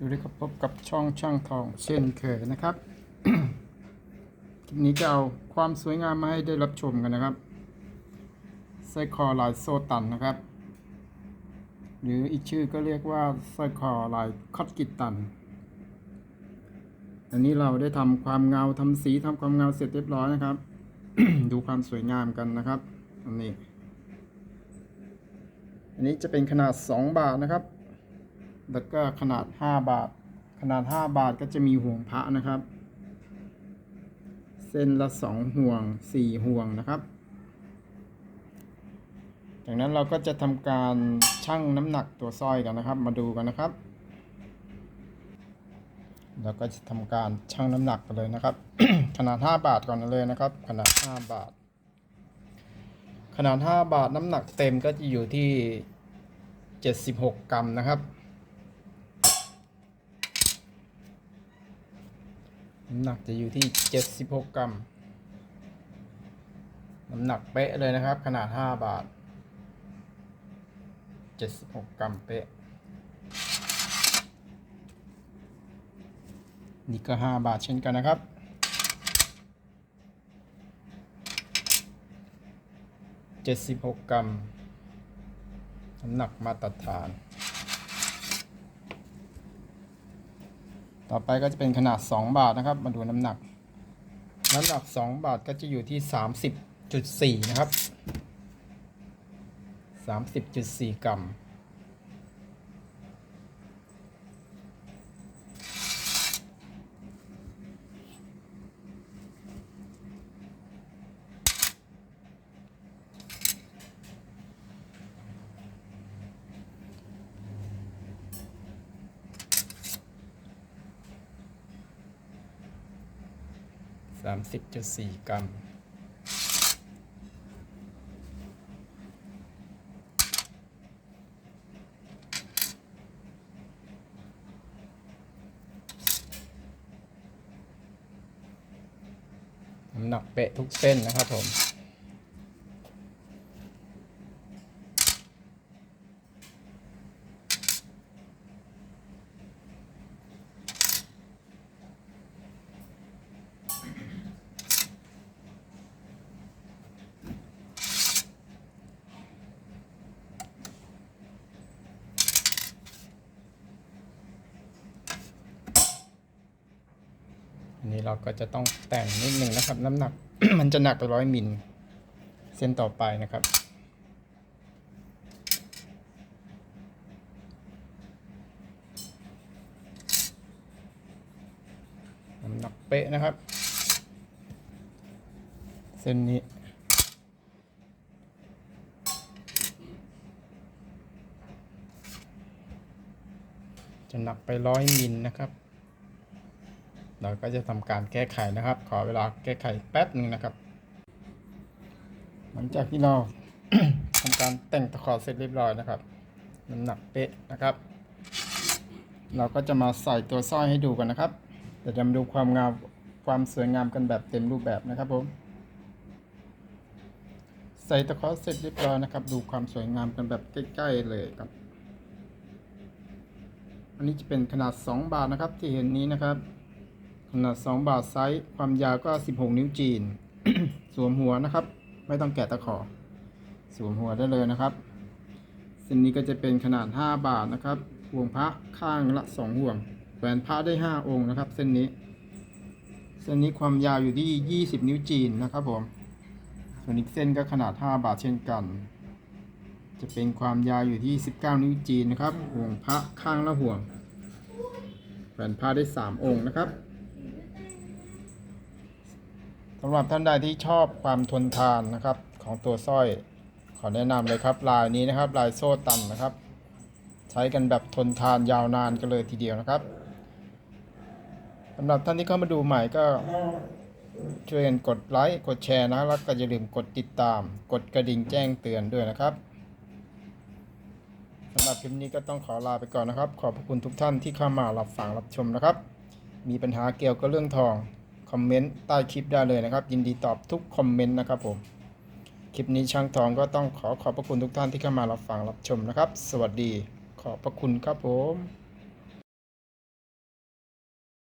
สวัสดีครับพบกับช่องช่างทองเช่นเคยนะครับ คลิปนี้จะเอาความสวยงามมาให้ได้รับชมกันนะครับสร้อยคอลายโซตันนะครับ หรืออีกชื่อก็เรียกว่าสร้อยคอลายคอตกิตัน อันนี้เราได้ทำความเงาทำสีทำความเงาเสร็จเรียบร้อยนะครับ ดูความสวยงามกันนะครับอันนี้ อันนี้จะเป็นขนาด 2 บาทนะครับ แล้วก็ขนาด 5 บาท ขนาด 5 บาทก็จะมีห่วงพระนะครับ เส้นละ 2 ห่วง 4 ห่วงนะครับ จากนั้นเราก็จะทำการชั่งน้ำหนักตัวสร้อยกันนะครับ มาดูกันนะครับ เราก็จะทำการชั่งน้ำหนักกันเลยนะครับ ขนาด 5 บาทก่อนเลยนะครับ ขนาด 5 บาท ขนาด 5 บาทน้ำหนักเต็มก็จะอยู่ที่76 กรัมนะครับ น้ำหนักจะอยู่ที่ 76 กรัม น้ำหนักเป๊ะเลยนะครับ ขนาด 5 บาท 76 กรัมเป๊ะ นี่ก็ 5 บาทเช่นกันนะครับ 76 กรัม น้ำหนักมาตรฐาน ต่อไปก็จะเป็นขนาด 2 บาทนะครับ มาดูน้ำหนัก น้ำหนัก 2 บาทก็จะอยู่ที่ 30.4 นะครับ 30.4 กรัม 30.4 กรัม น้ำหนักเป๊ะทุกเส้นนะครับผม นี้เราก็จะต้องแต่งนิดหนึ่งนะครับ น้ำหนัก มันจะหนักไปร้อยมิลเส้นต่อไปนะครับน้ำหนักเป๊ะนะครับ เส้นนี้จะหนักไปร้อยมิลนะครับ เราก็จะทำการแก้ไขนะครับ ขอเวลาแก้ไขแป๊บหนึ่งนะครับ หลังจากที่เราทำการแต่งตะขอเสร็จเรียบร้อยนะครับน้ำหนักเป๊ะนะครับ เราก็จะมาใส่ตัวสร้อยให้ดูกันนะครับเดี๋ยวจะมาดูความงามความสวยงามกันแบบเต็มรูปแบบนะครับผมใส่ตะขอเสร็จเรียบร้อยนะครับ ดูความสวยงามกันแบบใกล้ๆเลยครับ อันนี้จะเป็นขนาด 2 บาทนะครับที่เห็นนี้นะครับ ขนาด 2 บาทไซส์ความยาวก็ 16 นิ้วจีน สวมหัวนะครับ ไม่ต้องแกะตะขอ สวมหัวได้เลยนะครับเส้นนี้ก็จะเป็นขนาด 5 บาทนะครับห่วงพระข้างละ 2 ห่วงแหวนพระได้ 5 องค์นะครับ เส้นนี้ เส้นนี้ความยาวอยู่ที่ 20 นิ้วจีนนะครับผมส่วนอีกเส้นก็ขนาด 5 บาทเช่นกัน จะเป็นความยาวอยู่ที่ 19 นิ้วจีนนะครับห่วงพระข้างละห่วงแหวนพระได้ 3 องค์นะครับ สำหรับท่านใดที่ชอบความทนทานนะครับของตัวสร้อย ขอแนะนำเลยครับลายนี้นะครับลายโซ่ตันนะครับ ใช้กันแบบทนทานยาวนานกันเลยทีเดียวนะครับสำหรับท่านที่เข้ามาดูใหม่ก็ช่วยกันกดไลค์กดแชร์นะแล้วก็อย่าลืมกดติดตาม กดกระดิ่งแจ้งเตือนด้วยนะครับสำหรับคลิปนี้ก็ต้องขอลาไปก่อนนะครับ ขอบพระคุณทุกท่านที่เข้ามารับฟังรับชมนะครับ มีปัญหาเกี่ยวกับเรื่องทอง คอมเมนต์ใต้คลิปได้เลยนะครับ ยินดีตอบทุกคอมเมนต์นะครับผม คลิปนี้ช่างทองก็ต้องขอขอบพระคุณทุกท่านที่เข้ามารับฟังรับชมนะครับ สวัสดีขอบพระคุณครับผม